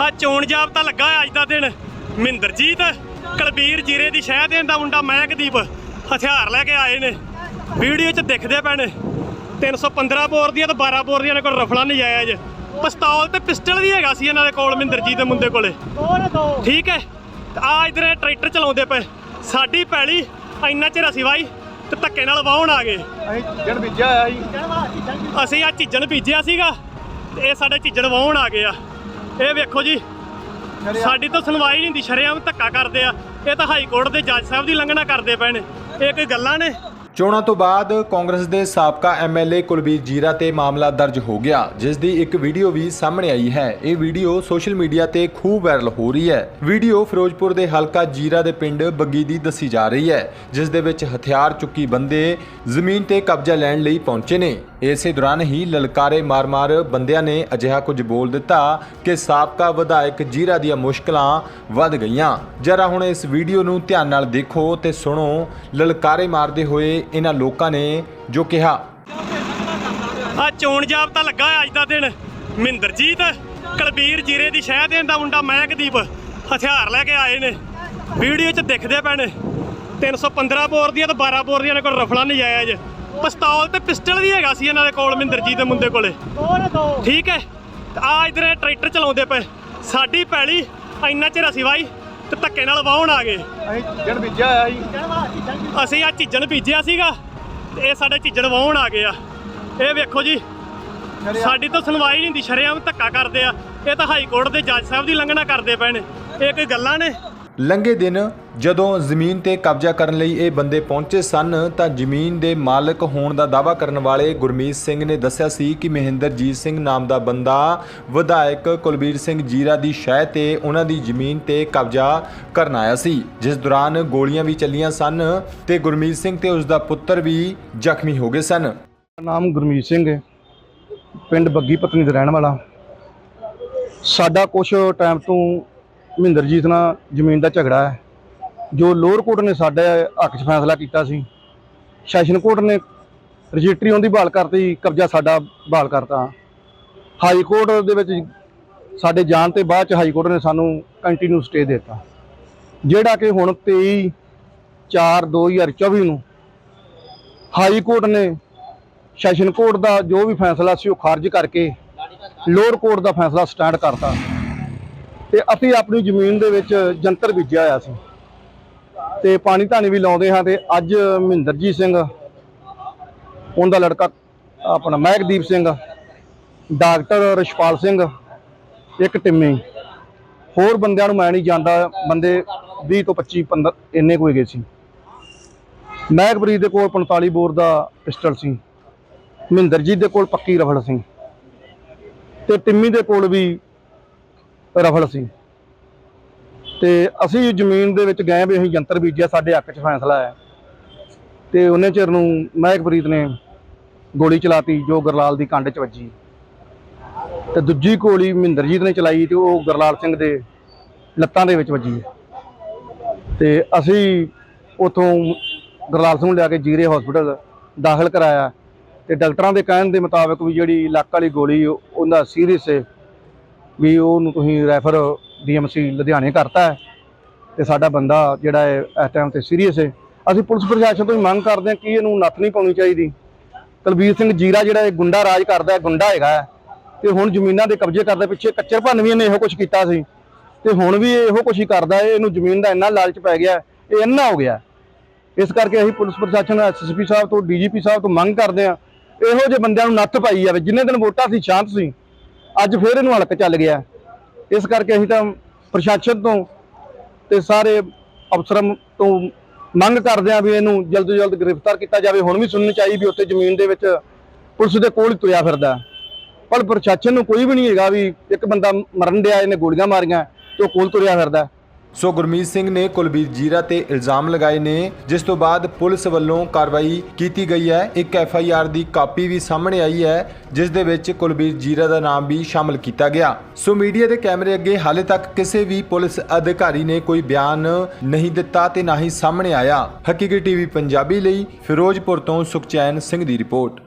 ਆ ਚੋਣ ਜਾਬਤਾ ਲੱਗਾ ਅੱਜ ਦਾ ਦਿਨ। ਮਹਿੰਦਰਜੀਤ ਕਲਬੀਰ ਜੀਰੇ ਦੀ ਸ਼ਹਿ ਦੇਣ ਦਾ ਮੁੰਡਾ ਮਹਿਕਦੀਪ ਹਥਿਆਰ ਲੈ ਕੇ ਆਏ ਨੇ। ਵੀਡੀਓ 'ਚ ਦਿਖਦੇ ਪਏ ਨੇ। 315 ਬੋਰ ਦੀਆਂ ਤੇ 12 ਬੋਰ ਦੀਆਂ ਇਹਨਾਂ ਕੋਲ ਰਫਲਾ ਨਜਾਇਜ਼ ਪਿਸਤੌਲ ਤੇ ਪਿਸਟਲ ਵੀ ਹੈਗਾ ਸੀ ਇਹਨਾਂ ਦੇ ਕੋਲ ਮਹਿੰਦਰਜੀਤ ਦੇ ਮੁੰਡੇ ਕੋਲੇ। ਠੀਕ ਹੈ? ਆ ਇਧਰ ਟਰੈਕਟਰ ਚਲਾਉਂਦੇ ਪਏ। ਸਾਡੀ ਪੈਲੀ ਇੰਨਾ ਚਿਰ ਅਸੀਂ ਵਾਈ ਤੇ ਧੱਕੇ ਨਾਲ ਵਾਹਣ ਆ ਗਏ। ਅਸੀਂ ਜੜ ਬੀਜਿਆ ਹੋਇਆ ਸੀ। ਅਸੀਂ ਆ ਝਿੱਜਣ ਬੀਜਿਆ ਸੀਗਾ ਤੇ ਇਹ ਸਾਡੇ ਝਿੱਜਣ ਵਾਹਣ ਆ ਗਏ ਆ। ਇਹ ਵੇਖੋ ਜੀ ਸਾਡੀ ਤਾਂ ਸੁਣਵਾਈ ਨਹੀਂ ਹੁੰਦੀ ਸ਼ਰੇਆਮ ਧੱਕਾ ਕਰਦੇ ਆ। ਇਹ ਤਾਂ ਹਾਈ ਕੋਰਟ ਦੇ ਜੱਜ ਸਾਹਿਬ ਦੀ ਲੰਘਣਾ ਕਰਦੇ ਪਏ ਨੇ। ਇਹ ਕੋਈ ਗੱਲਾਂ ਨੇ? ਚੋਣਾਂ ਤੋਂ ਬਾਅਦ ਕਾਂਗਰਸ ਦੇ ਸਾਬਕਾ ਐਮਐਲਏ ਕੁਲਬੀਰ ਜੀਰਾ ਤੇ ਮਾਮਲਾ ਦਰਜ ਹੋ ਗਿਆ ਜਿਸ ਦੀ ਇੱਕ ਵੀਡੀਓ ਵੀ ਸਾਹਮਣੇ ਆਈ ਹੈ। ਇਹ ਵੀਡੀਓ ਸੋਸ਼ਲ ਮੀਡੀਆ ਤੇ ਖੂਬ ਵਾਇਰਲ ਹੋ ਰਹੀ ਹੈ। ਵੀਡੀਓ ਫਿਰੋਜ਼ਪੁਰ ਦੇ ਹਲਕਾ ਜੀਰਾ ਦੇ ਪਿੰਡ ਬੱਗੀ ਦੀ ਦੱਸੀ ਜਾ ਰਹੀ ਹੈ ਜਿਸ ਦੇ ਵਿੱਚ ਹਥਿਆਰ ਚੁੱਕੀ ਬੰਦੇ ਜ਼ਮੀਨ ਤੇ ਕਬਜ਼ਾ ਲੈਣ ਲਈ ਪਹੁੰਚੇ ਨੇ। ਇਸੇ ਦੌਰਾਨ ਹੀ ਲਲਕਾਰੇ ਮਾਰ-ਮਾਰ ਬੰਦਿਆਂ ਨੇ ਅਜਿਹਾ ਕੁਝ ਬੋਲ ਦਿੱਤਾ ਕਿ ਸਾਬਕਾ ਵਿਧਾਇਕ ਜੀਰਾ ਦੀਆਂ ਮੁਸ਼ਕਲਾਂ ਵੱਧ ਗਈਆਂ। ਜਰਾ ਹੁਣ ਇਸ ਵੀਡੀਓ ਨੂੰ ਧਿਆਨ ਨਾਲ ਦੇਖੋ ਤੇ ਸੁਣੋ। ਲਲਕਾਰੇ ਮਾਰਦੇ ਹੋਏ ਇਹਨਾਂ ਲੋਕਾਂ ਨੇ ਜੋ ਕਿਹਾ। ਆ ਚੋਣ ਜਾਬਤਾ ਲੱਗਾ ਅੱਜ ਦਾ ਦਿਨ। ਮਹਿੰਦਰਜੀਤ, ਕਲਬੀਰ ਜੀਰੇ ਦੀ ਸ਼ਹਿ ਦੇਣ ਦਾ ਮੁੰਡਾ ਮਹਿਕਦੀਪ ਹਥਿਆਰ ਲੈ ਕੇ ਆਏ ਨੇ। ਵੀਡੀਓ 'ਚ ਦਿਖਦੇ ਪਏ ਨੇ। 315 ਬੋਰ ਦੀਆਂ ਤੇ 12 ਬੋਰ ਦੀਆਂ ਇਹਨਾਂ ਕੋਲ ਰਫਲਾ ਨਜਾਇਜ਼ ਪਿਸਤੌਲ ਤੇ ਪਿਸਟਲ ਵੀ ਹੈਗਾ ਸੀ ਇਹਨਾਂ ਦੇ ਕੋਲ ਮਹਿੰਦਰਜੀਤ ਦੇ ਮੁੰਡੇ ਕੋਲੇ। ਠੀਕ ਹੈ? ਆ ਇਧਰ ਟਰੈਕਟਰ ਚਲਾਉਂਦੇ ਪਏ। ਸਾਡੀ ਪੈਲੀ ਇੰਨਾ ਚਿਰ ਅਸੀਂ ਵਾਈ ਤੇ ਧੱਕੇ ਨਾਲ ਵਾਹਣ ਆ ਗਏ। ਅਸੀਂ ਬੀਜਿਆ ਸੀ। ਅਸੀਂ ਆ ਝਿੱਜਣ ਬੀਜਿਆ ਸੀਗਾ ਤੇ ਇਹ ਸਾਡੇ ਝਿੱਜਣ ਵਾਹਣ ਆ ਗਏ ਆ। ਇਹ ਵੇਖੋ ਜੀ ਸਾਡੀ ਤਾਂ ਸੁਣਵਾਈ ਨਹੀਂ ਹੁੰਦੀ ਸ਼ਰੇਆਮ ਧੱਕਾ ਕਰਦੇ ਆ। ਇਹ ਤਾਂ ਹਾਈ ਕੋਰਟ ਦੇ ਜੱਜ ਸਾਹਿਬ ਦੀ ਲੰਘਣਾ ਕਰਦੇ ਪਏ ਨੇ। ਇਹ ਕੋਈ ਗੱਲਾਂ ਨੇ? ਲੰਘੇ ਦਿਨ ਜਦੋਂ ਜ਼ਮੀਨ ਤੇ ਕਬਜ਼ਾ ਕਰਨ ਲਈ ਇਹ ਬੰਦੇ ਪਹੁੰਚੇ ਸਨ ਤਾਂ ਜ਼ਮੀਨ ਦੇ ਮਾਲਕ ਹੋਣ ਦਾ ਦਾਅਵਾ ਕਰਨ ਵਾਲੇ ਗੁਰਮੀਤ ਸਿੰਘ ਨੇ ਦੱਸਿਆ ਸੀ ਕਿ ਮਹਿੰਦਰਜੀਤ ਸਿੰਘ ਨਾਮ ਦਾ ਬੰਦਾ ਵਿਧਾਇਕ ਕੁਲਬੀਰ ਸਿੰਘ ਜੀਰਾ ਦੀ ਸ਼ਹਿ ਤੇ ਉਹਨਾਂ ਦੀ ਜ਼ਮੀਨ ਤੇ ਕਬਜ਼ਾ ਕਰਨ ਆਇਆ ਸੀ, ਜਿਸ ਦੌਰਾਨ ਗੋਲੀਆਂ ਵੀ ਚੱਲੀਆਂ ਸਨ ਤੇ ਗੁਰਮੀਤ ਸਿੰਘ ਤੇ ਉਸ ਦਾ ਪੁੱਤਰ ਵੀ ਜ਼ਖਮੀ ਹੋ ਗਏ ਸਨ। ਨਾਮ ਗੁਰਮੀਤ ਸਿੰਘ ਹੈ, ਪਿੰਡ ਬੱਗੀ ਪਤਨੀ ਦਾ ਰਹਿਣ ਵਾਲਾ। ਸਾਡਾ ਕੁਝ ਟਾਈਮ ਤੋਂ ਮਹਿੰਦਰਜੀਤ ਨਾਲ ਜ਼ਮੀਨ ਦਾ ਝਗੜਾ ਹੈ। ਜੋ ਲੋਅਰ ਕੋਰਟ ਨੇ ਸਾਡੇ ਹੱਕ 'ਚ ਫੈਸਲਾ ਕੀਤਾ ਸੀ, ਸੈਸ਼ਨ ਕੋਰਟ ਨੇ ਰਜਿਸਟਰੀ ਉਹਦੀ ਬਹਾਲ ਕਰਤੀ, ਕਬਜ਼ਾ ਸਾਡਾ ਬਹਾਲ ਕਰਤਾ। ਹਾਈ ਕੋਰਟ ਦੇ ਵਿੱਚ ਸਾਡੇ ਜਾਣ ਤੇ ਬਾਅਦ ਚ ਹਾਈ ਕੋਰਟ ਨੇ ਸਾਨੂੰ ਕੰਟੀਨਿਊ ਸਟੇ ਦਿੱਤਾ। ਜਿਹੜਾ ਕਿ ਹੁਣ 23 4 2024 ਨੂੰ ਹਾਈ ਕੋਰਟ ਨੇ ਸੈਸ਼ਨ ਕੋਰਟ ਦਾ ਜੋ ਵੀ ਫੈਸਲਾ ਸੀ ਉਹ ਖਾਰਜ ਕਰਕੇ ਲੋਅਰ ਕੋਰਟ ਦਾ ਫੈਸਲਾ ਸਟੈਂਡ ਕਰਤਾ। ਤੇ ਅਸੀਂ ਆਪਣੀ ਜ਼ਮੀਨ ਦੇ ਵਿੱਚ ਜੰਤਰ ਬੀਜਿਆ ਹੋਇਆ ਸੀ। ਤੇ ਪਾਣੀ ਧਾਣੀ ਵੀ ਲਾਉਂਦੇ ਹਾਂ ਤੇ ਅੱਜ ਮਹਿੰਦਰਜੀਤ ਸਿੰਘ ਉਹਦਾ ਲੜਕਾ ਆਪਣਾ ਮਹਿਕਦੀਪ ਸਿੰਘ, ਡਾਕਟਰ ਰਸ਼ਪਾਲ ਸਿੰਘ, ਇੱਕ ਟਿੰਮੀ। ਹੋਰ ਬੰਦਿਆਂ ਨੂੰ ਮੈਂ ਨਹੀਂ ਜਾਣਦਾ, ਬੰਦੇ 20 ਤੋਂ 25 15 ਇੰਨੇ ਕੋਈ ਗਏ ਸੀ। ਮਹਿਕਬਰੀ ਦੇ ਕੋਲ 45 ਬੋਰ ਦਾ ਪਿਸਟਲ ਸੀ। ਮਹਿੰਦਰਜੀਤ ਦੇ ਕੋਲ ਪੱਕੀ ਰਫਲ ਸੀ। ਤੇ ਟਿੰਮੀ ਦੇ ਕੋਲ ਵੀ ਰਫਲ ਸਿੰਘ ਤੇ ਅਸੀਂ ਜ਼ਮੀਨ ਦੇ ਵਿੱਚ ਗਏ ਵੀ ਅਸੀਂ ਯੰਤਰ ਬੀਜਿਆ, ਸਾਡੇ ਹੱਕ 'ਚ ਫੈਸਲਾ ਹੈ ਤੇ ਉਹਨੇ ਚਿਰ ਨੂੰ ਮਹਿਕਪ੍ਰੀਤ ਨੇ ਗੋਲੀ ਚਲਾਤੀ, ਜੋ ਗਰਲਾਲ ਦੀ ਕੰਡ 'ਚ ਵੱਜੀ। ਤੇ ਦੂਜੀ ਗੋਲੀ ਮਹਿੰਦਰਜੀਤ ਨੇ ਚਲਾਈ ਤੇ ਉਹ ਗਰਲਾਲ ਸਿੰਘ ਦੇ ਲੱਤਾਂ ਦੇ ਵਿੱਚ ਵੱਜੀ ਤੇ ਅਸੀਂ ਉਥੋਂ ਗਰਲਾਲ ਸਿੰਘ ਨੂੰ ਲਿਆ ਕੇ ਜੀਰੇ ਹਸਪੀਟਲ ਦਾਖਲ ਕਰਾਇਆ। ਤੇ ਡਾਕਟਰਾਂ ਦੇ ਕਹਿਣ ਦੇ ਮੁਤਾਬਕ ਵੀ ਜਿਹੜੀ ਲੱਕ ਵਾਲੀ ਗੋਲੀ ਉਹ- ਉਹਦਾ ਸੀਰੀਅਸ ਹੈ ਵੀ ਉਹਨੂੰ ਤੁਸੀਂ ਰੈਫਰ ਡੀਐਮਸੀ ਲੁਧਿਆਣੇ ਕਰਤਾ ਹੈ ਤੇ ਸਾਡਾ ਬੰਦਾ ਜਿਹੜਾ ਹੈ ਇਸ ਟਾਈਮ ਤੇ ਸੀਰੀਅਸ ਹੈ। ਅਸੀਂ ਪੁਲਿਸ ਪ੍ਰਸ਼ਾਸਨ ਤੋਂ ਹੀ ਮੰਗ ਕਰਦੇ ਹਾਂ ਕਿ ਇਹਨੂੰ ਨੱਥ ਨਹੀਂ ਪਾਉਣੀ ਚਾਹੀਦੀ। ਕੁਲਬੀਰ ਸਿੰਘ ਜੀਰਾ ਜਿਹੜਾ ਇਹ ਗੁੰਡਾ ਰਾਜ ਕਰਦਾ ਗੁੰਡਾ ਹੈਗਾ ਹੈ, ਤੇ ਹੁਣ ਜ਼ਮੀਨਾਂ ਦੇ ਕਬਜ਼ੇ ਕਰਦਾ ਪਿੱਛੇ ਕੱਚਰ ਭੰਨ ਨੇ ਇਹੋ ਕੁਝ ਕੀਤਾ ਸੀ। ਤੇ ਹੁਣ ਵੀ ਇਹੋ ਕੁਝ ਹੀ ਕਰਦਾ ਹੈ ਇਹਨੂੰ ਜ਼ਮੀਨ ਦਾ ਇੰਨਾ ਲਾਲਚ ਪੈ ਗਿਆ ਇਹ ਇੰਨਾ ਹੋ ਗਿਆ ਇਸ ਕਰਕੇ ਅਸੀਂ ਪੁਲਿਸ ਪ੍ਰਸ਼ਾਸਨ ਐਸਐਸਪੀ ਸਾਹਿਬ ਤੋਂ ਡੀਜੀਪੀ ਸਾਹਿਬ ਤੋਂ ਮੰਗ ਕਰਦੇ ਹਾਂ ਇਹੋ ਜਿਹੇ ਬੰਦਿਆਂ ਨੂੰ ਨੱਥ ਪਾਈ ਜਾਵੇ ਜਿੰਨੇ ਦਿਨ ਵੋਟਾਂ ਸੀ ਸ਼ਾਂਤ ਸੀ। ਅੱਜ ਫੇਰ ਇਹਨੂੰ ਹਲਕ ਚੱਲ ਗਿਆ। ਇਸ ਕਰਕੇ ਅਸੀਂ ਤਾਂ ਪ੍ਰਸ਼ਾਸਨ ਤੋਂ ਤੇ ਸਾਰੇ ਅਫਸਰਾਂ ਤੋਂ ਮੰਗ ਕਰਦੇ ਹਾਂ ਵੀ ਇਹਨੂੰ ਜਲਦ ਤੋਂ ਜਲਦ ਗ੍ਰਿਫਤਾਰ ਕੀਤਾ ਜਾਵੇ। ਹੁਣ ਵੀ ਸੁਣਨੀ ਚਾਹੀਦੀ ਵੀ ਉੱਥੇ ਜ਼ਮੀਨ ਦੇ ਵਿੱਚ ਪੁਲਿਸ ਦੇ ਕੋਲ ਹੀ ਤੁਰਿਆ ਫਿਰਦਾ। ਪਰ ਪ੍ਰਸ਼ਾਸਨ ਨੂੰ ਕੋਈ ਵੀ ਨਹੀਂ ਹੈਗਾ ਵੀ ਇੱਕ ਬੰਦਾ ਮਰਨ ਡਿਆ, ਇਹਨੇ ਗੋਲੀਆਂ ਮਾਰੀਆਂ ਤੇ ਉਹ ਕੋਲ ਤੁਰਿਆ ਫਿਰਦਾ। ਸੋ ਗੁਰਮੀਤ ਸਿੰਘ ਨੇ ਕੁਲਬੀਰ ਜੀਰਾ ਤੇ ਇਲਜ਼ਾਮ ਲਗਾਏ ਨੇ, ਜਿਸ ਤੋਂ ਬਾਅਦ ਪੁਲਿਸ ਵੱਲੋਂ ਕਾਰਵਾਈ ਕੀਤੀ ਗਈ ਹੈ। ਇੱਕ ਐਫ ਆਈ ਆਰ ਦੀ ਕਾਪੀ ਵੀ ਸਾਹਮਣੇ ਆਈ ਹੈ, ਜਿਸ ਦੇ ਵਿੱਚ ਕੁਲਬੀਰ ਜੀਰਾ ਦਾ ਨਾਮ ਵੀ ਸ਼ਾਮਲ ਕੀਤਾ ਗਿਆ। ਸੋ ਮੀਡੀਆ ਦੇ ਕੈਮਰੇ ਅੱਗੇ ਹਾਲੇ ਤੱਕ ਕਿਸੇ ਵੀ ਪੁਲਿਸ ਅਧਿਕਾਰੀ ਨੇ ਕੋਈ ਬਿਆਨ ਨਹੀਂ ਦਿੱਤਾ ਤੇ ਨਾ ਹੀ ਸਾਹਮਣੇ ਆਇਆ। ਹਕੀਕੀ ਟੀਵੀ ਪੰਜਾਬੀ ਲਈ ਫਿਰੋਜ਼ਪੁਰ ਤੋਂ ਸੁਖਚੈਨ ਸਿੰਘ ਦੀ ਰਿਪੋਰਟ।